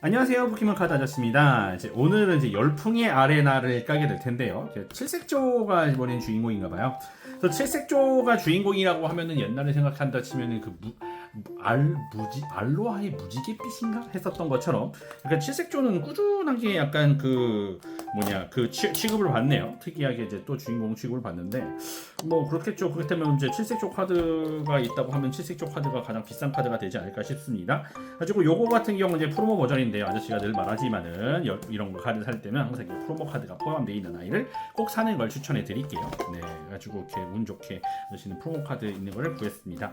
안녕하세요 포켓몬 카드 아저씨입니다. 이제 오늘은 이제 열풍의 아레나를 까게 될 텐데요. 칠색조가 이번엔 주인공인가봐요. 그래서 칠색조가 주인공이라고 하면은 옛날에 생각한다 치면은 그 무, 무- 알 무지 알로하의 무지개빛인가 했었던 것처럼 약간 칠색조는 꾸준하게 약간 그 뭐냐 그 취, 취급을 받네요. 특이하게 이제 또 주인공 취급을 받는데 뭐 그렇겠죠. 그렇다면 이제 칠색조 카드가 있다고 하면 칠색조 카드가 가장 비싼 카드가 되지 않을까 싶습니다. 가지고 요거 같은 경우는 이제 프로모 버전인데요. 아저씨가 늘 말하지만은 여- 이런 거 카드 살 때는 항상 프로모 카드가 포함되어 있는 아이를 꼭 사는 걸 추천해 드릴게요. 네, 가지고 이렇게 운 좋게 아저씨는 프로모 카드 있는 걸 구했습니다.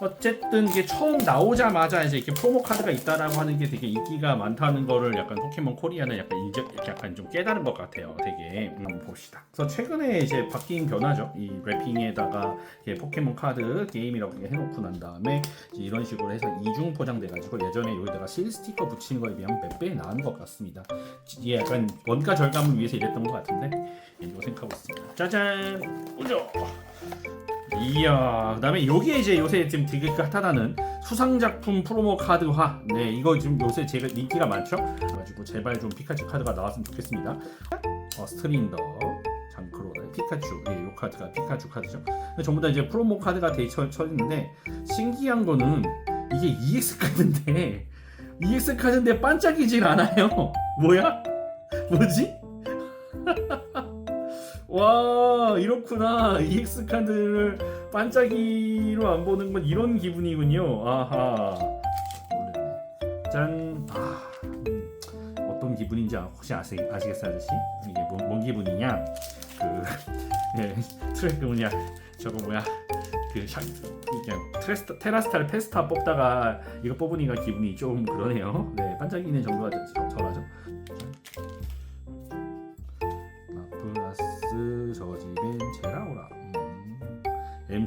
어쨌든 이게 처음 나오자마자 이제 이렇게 프로모 카드가 있다라고 하는 게 되게 인기가 많다는 거를 약간 포켓몬 코리아는 약간 인정, 약간 좀 깨달은 것 같아요. 되게 음, 한번 봅시다. 그래서 최근에 이제 바뀐 변화죠. 이 랩핑에다가 포켓몬 카드 게임이라고 해놓고 난 다음에 이런 식으로 해서 이중 포장돼가지고 예전에 여기다가 실 스티커 붙이는 거에 비하면 몇 배 나은 것 같습니다. 이게 약간 원가 절감을 위해서 이랬던 것 같은데 예, 이거 생각하고 있습니다. 짜잔, 우죠. 이야, 그다음에 요게 이제 요새 지금 되게 핫하다는 수상 작품 프로모 카드화. 네, 이거 지금 요새 제가 인기가 많죠. 그래가지고 제발 좀 피카츄 카드가 나왔으면 좋겠습니다. 어, 스트링더, 장크로, 피카츄. 예, 요 카드가 피카츄 카드죠. 전부 다 이제 프로모 카드가 돼 쳐, 있는데 신기한 거는 이게 EX 카드인데 EX 카드인데 반짝이질 않아요. 뭐야? 뭐지? 와 이렇구나 EX 카드를 반짝이로 안 보는 건 이런 기분이군요. 아하. 짠. 아, 음, 어떤 기분인지 아- 혹시 아시, 아시겠어요, 아저씨? 이게 뭔, 뭔 기분이냐? 그 예, 트랙 그 뭐냐? 저거 뭐야? 그 테라스타를 페스타 뽑다가 이거 뽑으니까 기분이 좀 그러네요. 네, 반짝이는 정도가 덜- 덜하죠.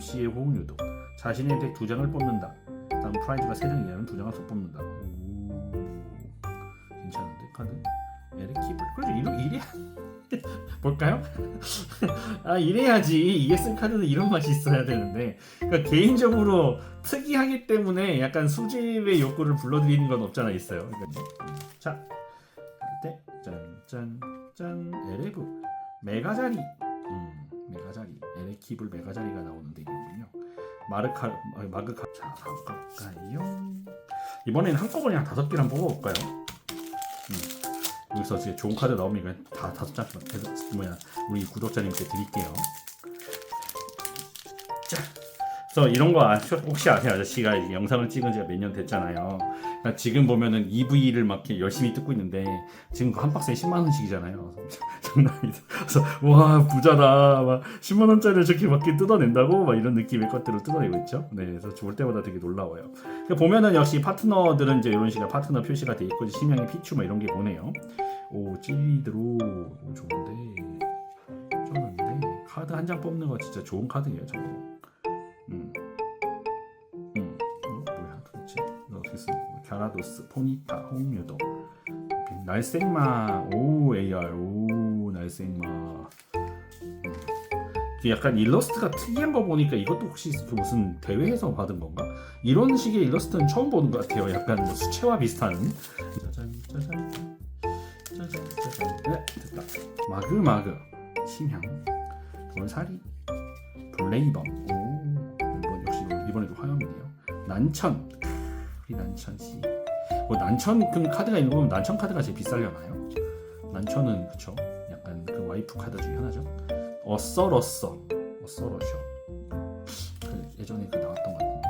MC의 호응 유도 자신의 덱두 장을 뽑는다. 다음 프라이즈가 세 장이라면 두 장을 더 뽑는다. 오. 괜찮은데? 카드? 에르키블 그렇죠 이러, 이래 볼까요? 아 이래야지. EX 카드는 이런 맛이 있어야 되는데. 그러니까 개인적으로 특이하기 때문에 약간 수집의 욕구를 불러들이는 건 없잖아 있어요. 그러니까 자 때, 짠짠짠. 에레브 메가자리 음 메가자리 에레키블 메가자리가 나오는 덱이군요. 마르카 아, 마그카 자 가볼까요. 이번에는 한꺼번에 한 다섯 개를 한번 뽑아볼까요? 음, 여기서 이제 좋은 카드 나오면 다 다섯 장 계속 뭐야 우리 구독자님께 드릴게요. 자 그래서 이런 거 아- 혹시 아세요 아저씨가 영상을 찍은 지가 몇 년 됐잖아요 그러니까 지금 보면은 EV를 막 열심히 뜯고 있는데 지금 그한 박스에 10만 원씩이잖아요. 장난 아니다. 그래서 와 부자다. 막 10만 원짜리를 저렇게 막 뜯어낸다고 막 이런 느낌의 것들을 뜯어내고 있죠. 네, 그래서 볼 때마다 되게 놀라워요. 그러니까 보면은 역시 파트너들은 이제 이런 식의 파트너 표시가 돼 있고 심양의 피추 막 이런 게 보네요. 오 찌리드로 오, 좋은데 좋은데 카드 한 장 뽑는 거 진짜 좋은 카드예요, 정말. 음. 음. 어, 뭐야 도대체 이거 어떻게 쓰는 거야? 갸라도스, 포니타, 홍유도, 날생마, 오 AR, 오 날생마. 음. 약간 일러스트가 특이한 거 보니까 이것도 혹시 그 무슨 대회에서 받은 건가? 이런 식의 일러스트는 처음 보는 것 같아요. 약간 뭐 수채화 비슷한. 짜잔 짜잔 짜잔 짜잔. 네 됐다. 마그 마그 심향 돌사리 블레이범 난천 우리 난천 씨. 뭐 난천 그 카드가 있는 거 보면 난천 카드가 제일 비싸려나요? 난천은 그쵸? 약간 그 와이프 카드 중에 하나죠. 어써러써 어써러셔. 그 예전에 그 나왔던 것 같은데.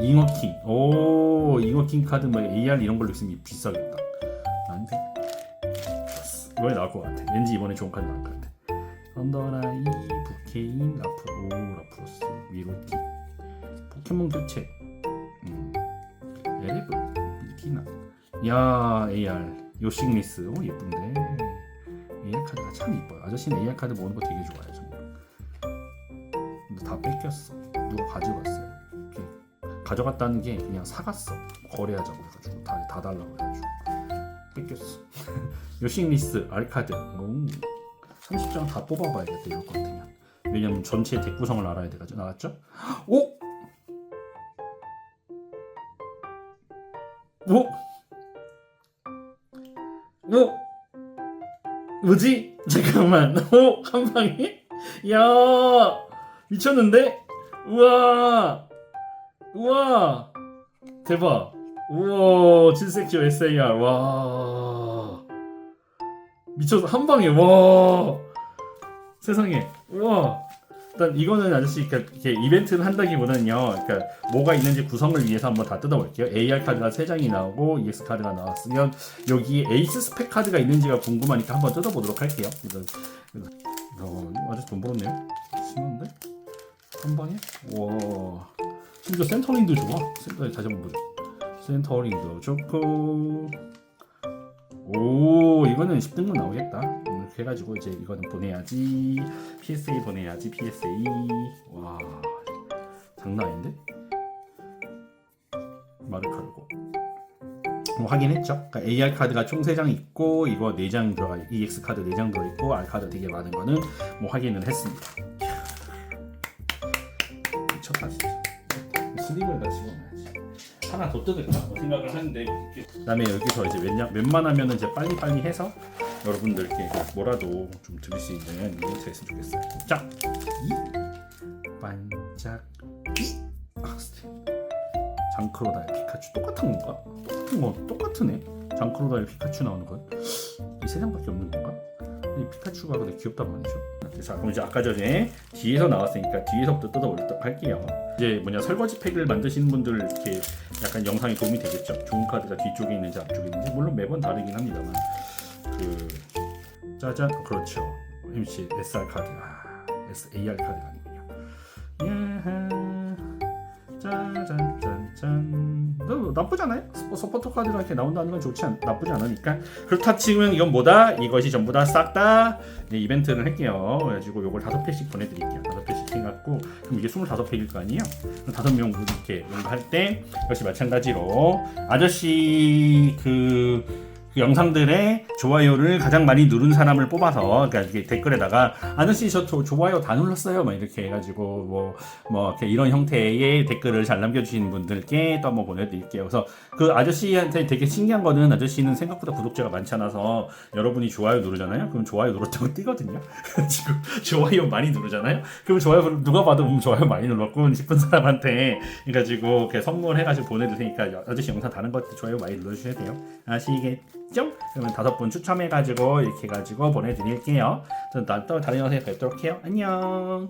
잉어킹 오 잉어킹 카드 뭐 AR 이런 걸로 있으면 비싸겠다. 난데 이번에 나올 것 같아. 왠지 이번에 좋은 카드 나올 것 같아. 언더라이 부케인 라프 오 라프로스 위로티 포켓몬 교체. 음. 에레브 미티나. 야 AR 요싱리스. 오 예쁜데. AR 카드가 참 이뻐요. 아저씨는 AR 카드 모으는 거 되게 좋아해요 정말 근데 다 뺏겼어. 누가 가져갔어요. 이렇게 가져갔다는 게 그냥 사갔어. 거래하자고 그래가지고 다, 다 달라고 그래가지고. 뺏겼어. 요싱리스 알카드. 오. 30장 다 뽑아봐야겠다 이럴 것 같으면. 왜냐면 전체 덱 구성을 알아야 돼가지고. 나왔죠? 오! 오! 어? 뭐지? 잠깐만. 어? 한 방에? 야 미쳤는데? 우와 우와 대박 우와 칠색조 SAR 와 미쳤어 한 방에 와 세상에 우와 일단 이거는 아저씨 그러니까 이벤트를 한다기보다는요 그러니까 뭐가 있는지 구성을 위해서 한번 다 뜯어볼게요. AR 카드가 3장이 나오고 EX 카드가 나왔으면 여기 에이스 스펙 카드가 있는지가 궁금하니까 한번 뜯어보도록 할게요. 이거 이거. 아저씨 돈 벌었네요? 심한데? 한 방에? 와. 심지어 센터링도 좋아. 센터 다시 한번 보자. 센터링도 좋고 오 이거는 10등급 나오겠다. 이렇게 해가지고 이제 이거는 보내야지. PSA 보내야지 PSA 와 장난 아닌데? 마르카르고. 뭐 확인했죠? 그러니까 AR 카드가 총 3장 있고 이거 4장 들어가 EX 카드 4장 들어 있고 R 카드 되게 많은 거는 뭐 확인을 했습니다. 미쳤다 진짜 슬립에다 집어넣어야지 하나 더 뜯을까 뭐 생각을 하는데 그다음에 여기서 이제 웬냐, 웬만하면 이제 빨리 빨리 해서 여러분들께 뭐라도 좀 드릴 수 있는 이벤트가 있으면 좋겠어요. 자, 이 반짝 이 아, 스테. 장크로다의 피카츄 똑같은 건가? 똑같은 거 똑같으네. 장크로다의 피카츄 나오는 건이세 장밖에 없는 건가? 이 피카츄가 근데 귀엽단 말이죠. 자, 그럼 이제 아까 전에 뒤에서 나왔으니까 뒤에서부터 뜯어보도록 할게요. 이제 뭐냐 설거지 팩을 만드시는 분들 이렇게 약간 영상에 도움이 되겠죠. 좋은 카드가 뒤쪽에 있는지 앞쪽에 있는지 물론 매번 다르긴 합니다만 그 짜잔 그렇죠. MC SR 카드 아 SAR 카드가 아니군요. 야하 짜잔 짠짠 너 스포- 서포터 카드가 이렇게 나온다는 건 좋지 않, 나쁘지 않으니까 그렇다 치면 이건 뭐다? 이것이 전부 다 싹 다 이벤트를 할게요 그래가지고 요걸 다섯 팩씩 보내드릴게요 다섯 팩씩 해갖고 그럼 이게 25팩일 거 아니에요? 다섯 명 이렇게 뭔가 할 때 역시 마찬가지로 아저씨 그, 그 영상들의 좋아요를 가장 많이 누른 사람을 뽑아서 그러니까 댓글에다가 아저씨 저 조- 좋아요 다 눌렀어요 막 이렇게 해가지고 뭐뭐 이렇게 이런 형태의 댓글을 잘 남겨주시는 분들께 또 한번 보내드릴게요. 그래서 그 아저씨한테 되게 신기한 거는 아저씨는 생각보다 구독자가 많지 않아서 여러분이 좋아요 누르잖아요. 그럼 좋아요 누렀다고 뜨거든요. 지금 좋아요 많이 누르잖아요. 그럼 좋아요 누가 봐도 음, 좋아요 많이 눌렀군 싶은 사람한테 해가지고 이렇게 선물해가지고 보내줄 테니까 아저씨 영상 다른 것도 좋아요 많이 눌러주셔야 돼요. 아시겠 죠? 그러면 다섯 분 추첨해가지고 이렇게 해가지고 보내드릴게요. 저는 또 다른 영상에 뵙도록 해요. 안녕.